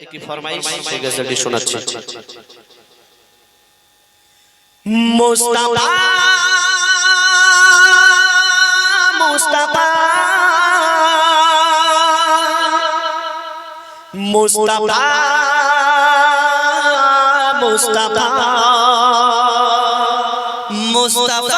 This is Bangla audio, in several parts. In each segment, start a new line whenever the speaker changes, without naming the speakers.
একটি ফরমাইশ? সেই গজলটি শোনাচ্ছি।
মুস্তাফা। মুস্তাফা। মুস্তাফা। মুস্তাফা। মুস্তাফা।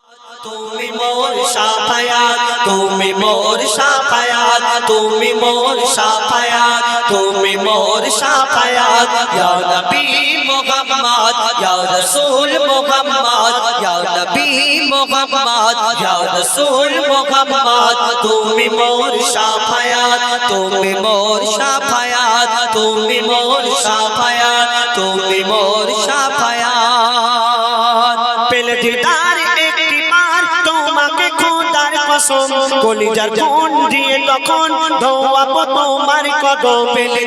তুমি মোর সাফায়াত, তুমি মোর সাফায়াত, তুমি মোর সাফায়াত, তুমি মোর সাফায়াত। ইয়া নবী মুহাম্মদ, ইয়া রাসূল মুহাম্মদ, ইয়া নবী মুহাম্মদ, ইয়া রাসূল মুহাম্মদ। তুমি মোর সাফায়াত, তুমি মোর সাফায়াত, তুমি মোর সাফায়াত, তুমি মোর সাফায়াত। পেলে দিদার কসম কলিজার কোন দিয়ে তখন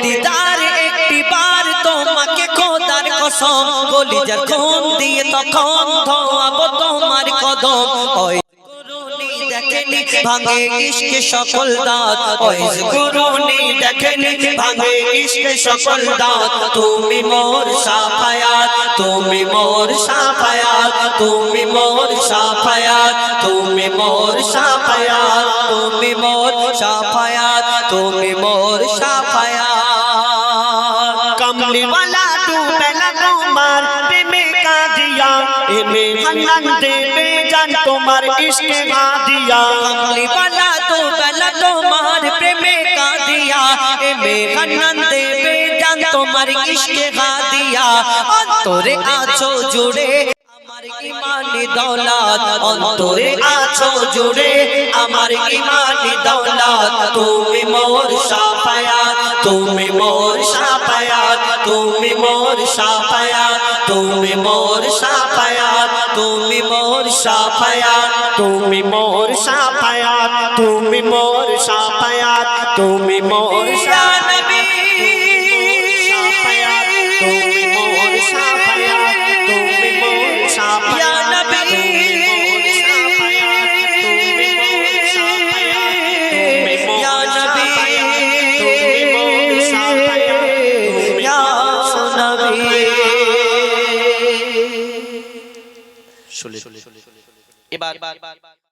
দিদার একটি বার তোমাকে খোদার কসম, কলিজার দিয়ে তখন কদম। ওই ভাঙে ইশকে সকল দাঁত। গুরুনি দেখেনি, ভাঙে ইশকে সকল দাঁত। তুমি মোর সাফায়াত, তুমি মোর সাফায়াত, তুমি মোর সাফায়াত, তুমি মোর মোর शाफायात मोर शाफायात। कमली वाला तू का दिया। ए में हनन दिया। कमली तू पहला कुमार का दिया। ए में हनन दे दिया। अंतरे आछो जुड़े, हमारे ईमान दौलत। अंतरे आछो जुड़े আমার ইমানি দৌলত, তুমি মোর সাফায়াত, তুমি মোর সাফায়াত, তুমি মোর সাফায়াত, তুমি মোর সাফায়াত, তুমি মোর সাফায়াত, তুমি মোর সাফায়াত, তুমি মোর সাফায়াত, তুমি মোর নবী
চলে এবার